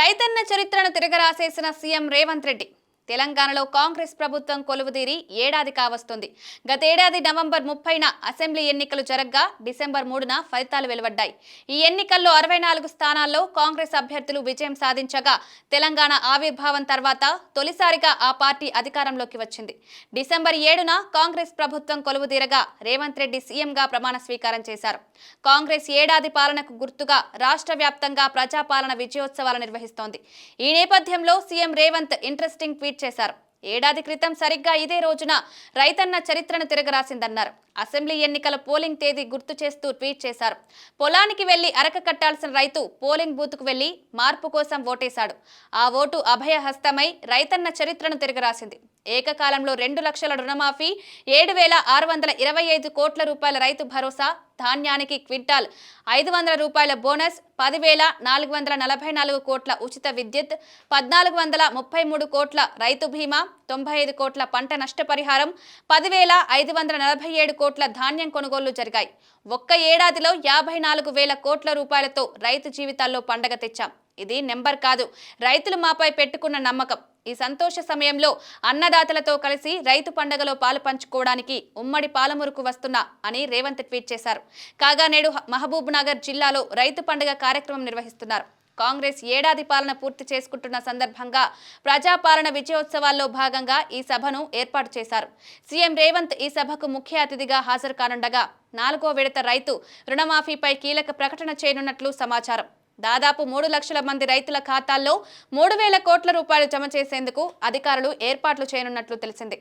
రైతన్న చరిత్రను తిరగరాసేసిన సీఎం రేవంత్ రెడ్డి. తెలంగాణలో కాంగ్రెస్ ప్రభుత్వం కొలువుదీరి ఏడాది కావస్తుంది. గతేడాది నవంబర్ ముప్పైన అసెంబ్లీ ఎన్నికలు జరగ్గా డిసెంబర్ మూడున ఫలితాలు వెలువడ్డాయి. ఈ ఎన్నికల్లో అరవై నాలుగు స్థానాల్లో కాంగ్రెస్ అభ్యర్థులు విజయం సాధించగా తెలంగాణ ఆవిర్భావం తర్వాత తొలిసారిగా ఆ పార్టీ అధికారంలోకి వచ్చింది. డిసెంబర్ ఏడున కాంగ్రెస్ ప్రభుత్వం కొలువుదీరగా రేవంత్ రెడ్డి సీఎంగా ప్రమాణ స్వీకారం చేశారు. కాంగ్రెస్ ఏడాది పాలనకు గుర్తుగా రాష్ట్ర వ్యాప్తంగా ప్రజాపాలన విజయోత్సవాలు నిర్వహిస్తోంది. ఈ నేపథ్యంలో సీఎం రేవంత్ ఇంట్రెస్టింగ్ ట్వీట్ చేశారు. ఏడాది క్రితం సరిగ్గా ఇదే రోజున రైతన్న చరిత్రను తిరగరాసిందన్నారు. అసెంబ్లీ ఎన్నికల పోలింగ్ తేదీ గుర్తు చేస్తూ ట్వీట్ చేశారు. పొలానికి వెళ్ళి అరక కట్టాల్సిన రైతు పోలింగ్ బూత్కు వెళ్ళి మార్పు కోసం ఓటేశాడు. ఆ ఓటు అభయహస్తమై రైతన్న చరిత్రను తిరగరాసింది. ఏకకాలంలో రెండు లక్షల రుణమాఫీ ఏడు వేల ఆరు వందల ఇరవై ఐదు కోట్ల రూపాయల రైతు భరోసా ధాన్యానికి క్వింటాల్ ఐదు వందల రూపాయల బోనస్ పదివేల నాలుగు వందల నలభై నాలుగు కోట్ల ఉచిత విద్యుత్ పద్నాలుగు వందల ముప్పై మూడు కోట్ల రైతు బీమా తొంభై ఐదు కోట్ల పంట నష్టపరిహారం పదివేల ఐదు వందల నలభై ఏడు కోట్ల ధాన్యం కొనుగోళ్ళు జరిగాయి. ఒక్క ఏడాదిలో యాభై నాలుగు వేల కోట్ల రూపాయలతో రైతు జీవితాల్లో పండగ తెచ్చాం. ఇది నెంబర్ కాదు. రైతులు మాపై పెట్టుకున్న నమ్మకం. ఈ సంతోష సమయంలో అన్నదాతలతో కలిసి రైతు పండగలో పాలు పంచుకోవడానికి ఉమ్మడి పాలమురుకు వస్తున్నా అని రేవంత్ ట్వీట్ చేశారు. కాగా నేడు మహబూబ్ నగర్ జిల్లాలో రైతు పండగ కార్యక్రమం నిర్వహిస్తున్నారు. కాంగ్రెస్ ఏడాది పాలన పూర్తి చేసుకుంటున్న సందర్భంగా ప్రజాపాలన విజయోత్సవాల్లో భాగంగా ఈ సభను ఏర్పాటు చేశారు. సీఎం రేవంత్ ఈ సభకు ముఖ్య అతిథిగా హాజరు కానుండగా నాలుగో విడత రైతు రుణమాఫీపై కీలక ప్రకటన చేయనున్నట్లు సమాచారం. దాదాపు మూడు లక్షల మంది రైతుల ఖాతాల్లో మూడు వేల కోట్ల రూపాయలు జమ చేసేందుకు అధికారులు ఏర్పాట్లు చేయనున్నట్లు తెలిసింది.